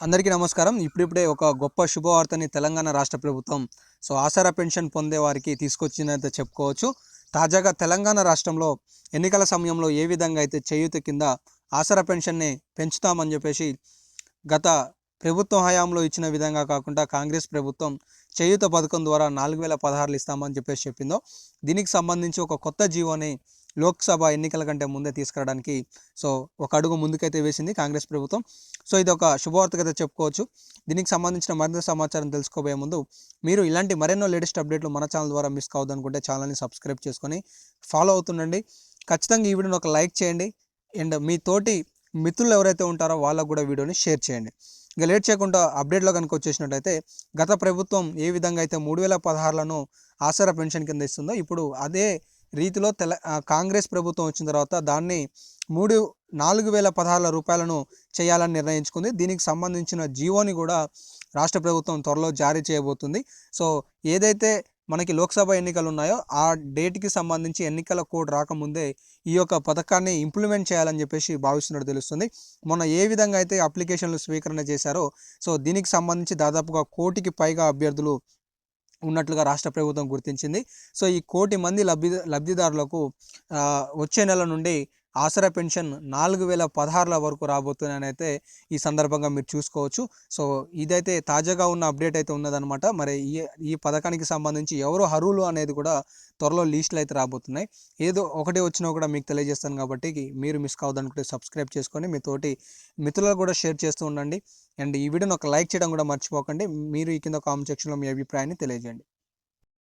అందరికీ నమస్కారం. ఇప్పుడిప్పుడే ఒక గొప్ప శుభవార్తని తెలంగాణ రాష్ట్ర ప్రభుత్వం సో ఆసరా పెన్షన్ పొందే వారికి తీసుకొచ్చిందైతే చెప్పుకోవచ్చు. తాజాగా తెలంగాణ రాష్ట్రంలో ఎన్నికల సమయంలో ఏ విధంగా అయితే చేయూత కింద ఆసరా పెన్షన్ని పెంచుతామని చెప్పేసి గత ప్రభుత్వ హయాంలో ఇచ్చిన విధంగా కాకుండా కాంగ్రెస్ ప్రభుత్వం చేయూత పథకం ద్వారా నాలుగు వేల పదహారులు ఇస్తామని చెప్పేసి చెప్పిందో దీనికి సంబంధించి ఒక కొత్త జీవోని లోక్సభ ఎన్నికల కంటే ముందే తీసుకురావడానికి. సో ఒక అడుగు ముందుకైతే వేసింది కాంగ్రెస్ ప్రభుత్వం. సో ఇది ఒక శుభవార్తగా చెప్పుకోవచ్చు. దీనికి సంబంధించిన మరింత సమాచారం తెలుసుకోబోయే ముందు మీరు ఇలాంటి మరెన్నో లేటెస్ట్ అప్డేట్లు మన ఛానల్ ద్వారా మిస్ కావద్దనుకుంటే ఛానల్ని సబ్స్క్రైబ్ చేసుకొని ఫాలో అవుతుండండి. ఖచ్చితంగా ఈ వీడియోని ఒక లైక్ చేయండి. అండ్ మీ తోటి మిత్రులు ఎవరైతే ఉంటారో వాళ్ళకు కూడా వీడియోని షేర్ చేయండి. ఇక లేట్ చేయకుండా అప్డేట్లో కనుక వచ్చేసినట్టయితే గత ప్రభుత్వం ఏ విధంగా అయితే మూడు వేల పదహారులను ఆసరా పెన్షన్ కింద ఇస్తుందో ఇప్పుడు అదే రీతిలో తెల కాంగ్రెస్ ప్రభుత్వం వచ్చిన తర్వాత దాన్ని మూడు నాలుగు వేల పదహారుల రూపాయలను చేయాలని నిర్ణయించుకుంది. దీనికి సంబంధించిన జీవోని కూడా రాష్ట్ర ప్రభుత్వం త్వరలో జారీ చేయబోతుంది. సో ఏదైతే మనకి లోక్సభ ఎన్నికలు ఉన్నాయో ఆ డేట్కి సంబంధించి ఎన్నికల కోడ్ రాకముందే ఈ యొక్క పథకాన్ని ఇంప్లిమెంట్ చేయాలని చెప్పేసి భావిస్తున్నట్టు తెలుస్తుంది. మొన్న ఏ విధంగా అయితే అప్లికేషన్లు స్వీకరణ చేశారో సో దీనికి సంబంధించి దాదాపుగా కోటికి పైగా అభ్యర్థులు ఉన్నట్లుగా రాష్ట్ర ప్రభుత్వం గుర్తించింది. సో ఈ కోటి మంది లబ్ధి లబ్ధిదారులకు వచ్చే నెల నుండి ఆసరా పెన్షన్ నాలుగు వేల పదహారుల వరకు రాబోతుందని అయితే ఈ సందర్భంగా మీరు చూసుకోవచ్చు. సో ఇదైతే తాజాగా ఉన్న అప్డేట్ అయితే ఉన్నదనమాట మరి ఈ ఈ పథకానికి సంబంధించి ఎవరు అర్హులు అనేది కూడా త్వరలో లిస్టులు అయితే రాబోతున్నాయి. ఏదో ఒకటి వచ్చినా కూడా మీకు తెలియజేస్తాను కాబట్టి మీరు మిస్ కావద్దనుకుంటే సబ్స్క్రైబ్ చేసుకొని మీ తోటి మిత్రులకు కూడా షేర్ చేస్తూ ఉండండి. అండ్ ఈ వీడియోని ఒక లైక్ చేయడం కూడా మర్చిపోకండి. మీరు ఈ కింద కామెంట్ సెక్షన్లో మీ అభిప్రాయాన్ని తెలియజేయండి.